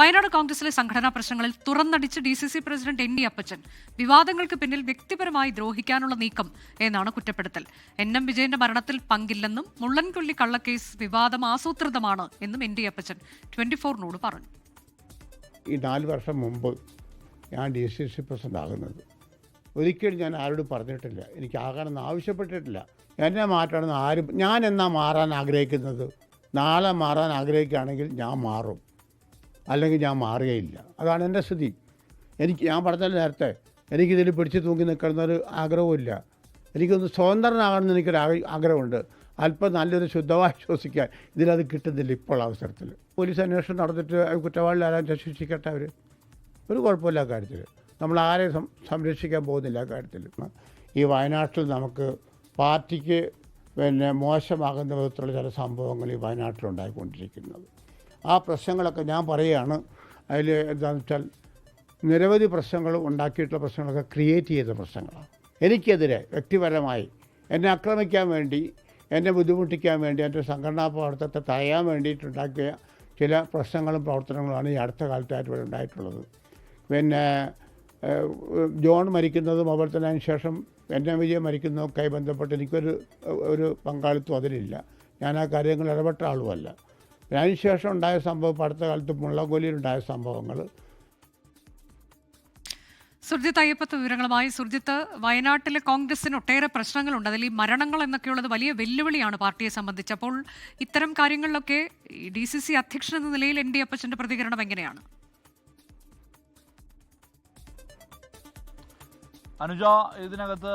വയനാട് കോൺഗ്രസിലെ സംഘടനാ പ്രശ്നങ്ങളിൽ തുറന്നടിച്ച് D C C president N D Appachan വിവാദങ്ങൾക്ക് പിന്നിൽ വ്യക്തിപരമായി ദ്രോഹിക്കാനുള്ള നീക്കം എന്നാണ് കുറ്റപ്പെടുത്തൽ. എൻ എം വിജയന്റെ മരണത്തിൽ പങ്കില്ലെന്നും മുള്ളൻകൊല്ലി കള്ളക്കേസ് വിവാദം ആസൂത്രിതമാണ് എന്നും എൻ ഡി അപ്പച്ചൻ ട്വന്റി ഫോറിനോട് പറഞ്ഞു. ഈ നാല് വർഷം മുമ്പ് ഞാൻ ഡി സി സി പ്രസിഡന്റ് ആകുന്നത്. ഒരിക്കലും ഞാൻ ആരോടും പറഞ്ഞിട്ടില്ല. എനിക്ക് ആകണമെന്ന് ആവശ്യപ്പെട്ടിട്ടില്ല. എന്നെ മാറ്റണമെന്ന് ആരും ഞാൻ എന്നാ മാറാൻ ആഗ്രഹിക്കുന്നത്? നാളെ മാറാൻ ആഗ്രഹിക്കുകയാണെങ്കിൽ ഞാൻ മാറും. അല്ലെങ്കിൽ ഞാൻ മാറുകയില്ല. അതാണ് എന്റെ സ്ഥിതി. എനിക്ക് ഞാൻ പറഞ്ഞാൽ നേരത്തെ എനിക്കിതിൽ പിടിച്ച് തൂങ്ങി നിൽക്കുന്ന ഒരു ആഗ്രഹമില്ല എനിക്കൊന്ന് സ്വതന്ത്രനാകണമെന്ന് എനിക്കൊരു ആഗ്ര- ആഗ്രഹമുണ്ട്. അല്പം നല്ലൊരു ശുദ്ധമായി ശ്വസിക്കാൻ ഇതിലത് കിട്ടുന്നില്ല ഇപ്പോൾ അവസരത്തിൽ. പോലീസ് അന്വേഷണം നടന്നിട്ട് കുറ്റവാളികൾ ആരാൻ ശിക്ഷിക്കട്ടെ അവർ ഒരു കുഴപ്പമില്ല കാര്യത്തിൽ. നമ്മൾ ആരെയും സംരക്ഷിക്കാൻ പോകുന്നില്ല കാര്യത്തിൽ. ഈ വയനാട്ടിൽ നമുക്ക് പാർട്ടിക്ക് പിന്നെ മോശമാകുന്ന വിധത്തിലുള്ള ചില സംഭവങ്ങൾ ഈ വയനാട്ടിലുണ്ടായിക്കൊണ്ടിരിക്കുന്നത്. ആ പ്രശ്നങ്ങളൊക്കെ ഞാൻ പറയുകയാണ്. അതിൽ എന്താണെന്ന് വെച്ചാൽ നിരവധി പ്രശ്നങ്ങൾ ഉണ്ടാക്കിയിട്ടുള്ള പ്രശ്നങ്ങളൊക്കെ ക്രിയേറ്റ് ചെയ്ത പ്രശ്നങ്ങളാണ്. എനിക്കെതിരെ വ്യക്തിപരമായി എന്നെ ആക്രമിക്കാൻ വേണ്ടി എന്നെ ബുദ്ധിമുട്ടിക്കാൻ വേണ്ടി എന്റെ സംഘടനാ പ്രവർത്തനത്തെ തടയാൻ വേണ്ടിയിട്ടുണ്ടാക്കിയ ചില പ്രശ്നങ്ങളും പ്രവർത്തനങ്ങളുമാണ് ഈ അടുത്ത കാലത്തായിട്ട് ഇവിടെ ഉണ്ടായിട്ടുള്ളത്. പിന്നെ ജോൺ മരിക്കുന്നതും അതുപോലെ തന്നെ അതിന് ശേഷം എൻ എം വിജയൻ മരിക്കുന്നതൊക്കെയായി ബന്ധപ്പെട്ട് എനിക്കൊരു ഒരു പങ്കാളിത്തം അതിലില്ല. ഞാൻ ആ കാര്യങ്ങൾ ഇടപെട്ട ആളുമല്ല. അതിന് ശേഷം ഉണ്ടായ സംഭവം അടുത്ത കാലത്ത് മുള്ളംകൊല്ലിയിലുണ്ടായ സംഭവങ്ങൾ സുർജിത്ത് അയ്യപ്പത്ത് വിവരങ്ങളുമായി. സുർജിത്ത് വയനാട്ടിലെ കോൺഗ്രസിന് ഒട്ടേറെ പ്രശ്നങ്ങളുണ്ട്. അതിൽ ഈ മരണങ്ങൾ എന്നൊക്കെയുള്ളത് വലിയ വെല്ലുവിളിയാണ് പാർട്ടിയെ സംബന്ധിച്ച്. അപ്പോൾ ഇത്തരം കാര്യങ്ങളിലൊക്കെ ഡി സി സി അധ്യക്ഷൻ എന്ന നിലയിൽ എൻ ഡി അപ്പച്ചന്റെ പ്രതികരണം എങ്ങനെയാണ്? അനുജ ഇതിനകത്ത്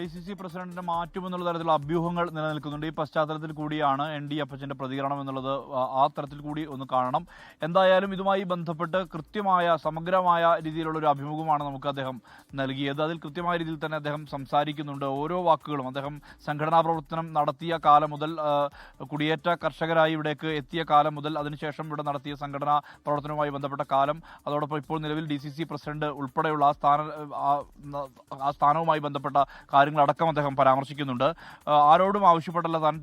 ഡി സി സി പ്രസിഡന്റിനെ മാറ്റുമെന്നുള്ള തരത്തിലുള്ള അഭ്യൂഹങ്ങൾ നിലനിൽക്കുന്നുണ്ട്. ഈ പശ്ചാത്തലത്തിൽ കൂടിയാണ് എൻ ഡി അപ്പച്ചന്റെ പ്രതികരണം എന്നുള്ളത് ആ- തരത്തിൽ കൂടി ഒന്ന് കാണണം. എന്തായാലും ഇതുമായി ബന്ധപ്പെട്ട് കൃത്യമായ സമഗ്രമായ രീതിയിലുള്ള ഒരു അഭിമുഖമാണ് നമുക്ക് അദ്ദേഹം നൽകിയത്. അതിൽ കൃത്യമായ രീതിയിൽ തന്നെ അദ്ദേഹം സംസാരിക്കുന്നുണ്ട്. ഓരോ വാക്കുകളും അദ്ദേഹം സംഘടനാ പ്രവർത്തനം നടത്തിയ കാലം മുതൽ കുടിയേറ്റ കർഷകരായി ഇവിടേക്ക് എത്തിയ കാലം മുതൽ അതിനുശേഷം ഇവിടെ നടത്തിയ സംഘടനാ പ്രവർത്തനവുമായി ബന്ധപ്പെട്ട കാലം. അതോടൊപ്പം ഇപ്പോൾ നിലവിൽ ഡി സി സി പ്രസിഡന്റ് ഉൾപ്പെടെയുള്ള ആ സ്ഥാന ആ സ്ഥാനവുമായി ബന്ധപ്പെട്ട കാര്യങ്ങളടക്കം അദ്ദേഹം പരാമർശിക്കുന്നുണ്ട്. ആരോടും ആവശ്യപ്പെട്ടല്ല താൻ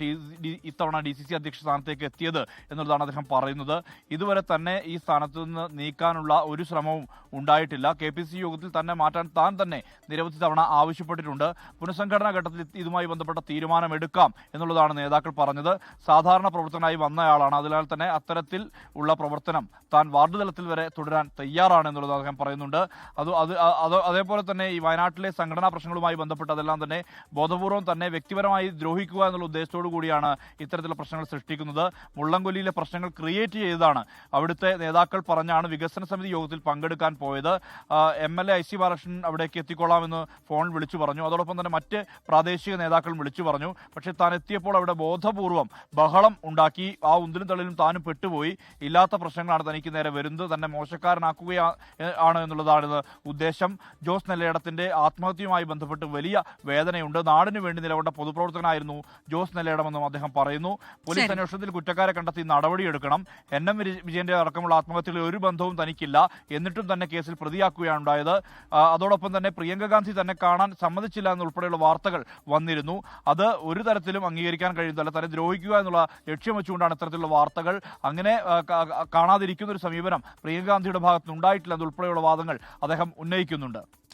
ഇത്തവണ ഡി സി സി അധ്യക്ഷ സ്ഥാനത്തേക്ക് എത്തിയത് എന്നുള്ളതാണ് അദ്ദേഹം പറയുന്നത്. ഇതുവരെ തന്നെ ഈ സ്ഥാനത്ത് നിന്ന് നീക്കാനുള്ള ഒരു ശ്രമവും ഉണ്ടായിട്ടില്ല. കെ പി സി യോഗത്തിൽ തന്നെ മാറ്റാൻ താൻ തന്നെ നിരവധി തവണ ആവശ്യപ്പെട്ടിട്ടുണ്ട്. പുനഃസംഘടനാ ഘട്ടത്തിൽ ഇതുമായി ബന്ധപ്പെട്ട തീരുമാനമെടുക്കാം എന്നുള്ളതാണ് നേതാക്കൾ പറഞ്ഞത്. സാധാരണ പ്രവർത്തനമായി വന്നയാളാണ്. അതിനാൽ തന്നെ അത്തരത്തിൽ ഉള്ള പ്രവർത്തനം താൻ വാർഡ് തലത്തിൽ വരെ തുടരാൻ തയ്യാറാണ് എന്നുള്ളത് അദ്ദേഹം പറയുന്നുണ്ട്. അത് അത് അത് അതേപോലെ തന്നെ ഈ വയനാട്ടിലെ സംഘടനാ പ്രശ്നങ്ങളുമായി ബന്ധപ്പെട്ട് അതെല്ലാം തന്നെ ബോധപൂർവം തന്നെ വ്യക്തിപരമായി ദ്രോഹിക്കുക എന്നുള്ള ഉദ്ദേശത്തോടു കൂടിയാണ് ഇത്തരത്തിലുള്ള പ്രശ്നങ്ങൾ സൃഷ്ടിക്കുന്നത്. മുള്ളംകൊല്ലിയിലെ പ്രശ്നങ്ങൾ ക്രിയേറ്റ് ചെയ്തതാണ്. അവിടുത്തെ നേതാക്കൾ പറഞ്ഞാണ് വികസന സമിതി യോഗത്തിൽ പങ്കെടുക്കാൻ പോയത്. M L A I C Balakrishnan അവിടേക്ക് എത്തിക്കൊള്ളാമെന്ന് ഫോൺ വിളിച്ചു പറഞ്ഞു. അതോടൊപ്പം തന്നെ മറ്റ് പ്രാദേശിക നേതാക്കൾ വിളിച്ചു പറഞ്ഞു. പക്ഷേ താൻ എത്തിയപ്പോൾ അവിടെ ബോധപൂർവം ബഹളം ഉണ്ടാക്കി. ആ ഉന്തിലും തള്ളിലും താനും പെട്ടുപോയി. ഇല്ലാത്ത പ്രശ്നങ്ങളാണ് തനിക്ക് നേരെ വരുന്നത്. തന്നെ മോശക്കാരനാക്കുകയാണ് എന്നുള്ളതാണ് ഉദ്ദേശം. ജോസ് നെല്ലയിടത്തിന്റെ ആത്മഹത്യയുമായി ബന്ധപ്പെട്ട് വലിയ വേദനയുണ്ട്. നാടിനു വേണ്ടി നിലകൊണ്ട പൊതുപ്രവർത്തകനായിരുന്നു ജോസ് നെല്ലേടമെന്നും അദ്ദേഹം പറയുന്നു. പോലീസ്. അന്വേഷണത്തിൽ കുറ്റക്കാരെ കണ്ടെത്തി നടപടിയെടുക്കണം. എൻ എം വിജയന്റെ അടക്കമുള്ള ആത്മഹത്യകളിൽ ഒരു ബന്ധവും തനിക്കില്ല. എന്നിട്ടും തന്നെ കേസിൽ പ്രതിയാക്കുകയാണ് ഉണ്ടായത്. അതോടൊപ്പം തന്നെ പ്രിയങ്ക ഗാന്ധി തന്നെ കാണാൻ സമ്മതിച്ചില്ല എന്നുൾപ്പെടെയുള്ള വാർത്തകൾ വന്നിരുന്നു. അത് ഒരു തരത്തിലും അംഗീകരിക്കാൻ കഴിയുന്നില്ല തന്നെ ദ്രോഹിക്കുക എന്നുള്ള ലക്ഷ്യം വെച്ചുകൊണ്ടാണ് ഇത്തരത്തിലുള്ള വാർത്തകൾ. അങ്ങനെ കാണാതിരിക്കുന്ന ഒരു സമീപനം പ്രിയങ്ക ഗാന്ധിയുടെ ഭാഗത്ത് ഉണ്ടായിട്ടില്ല എന്നുൾപ്പെടെയുള്ള വാദങ്ങൾ അദ്ദേഹം ഉന്നയിക്കുന്നുണ്ട്.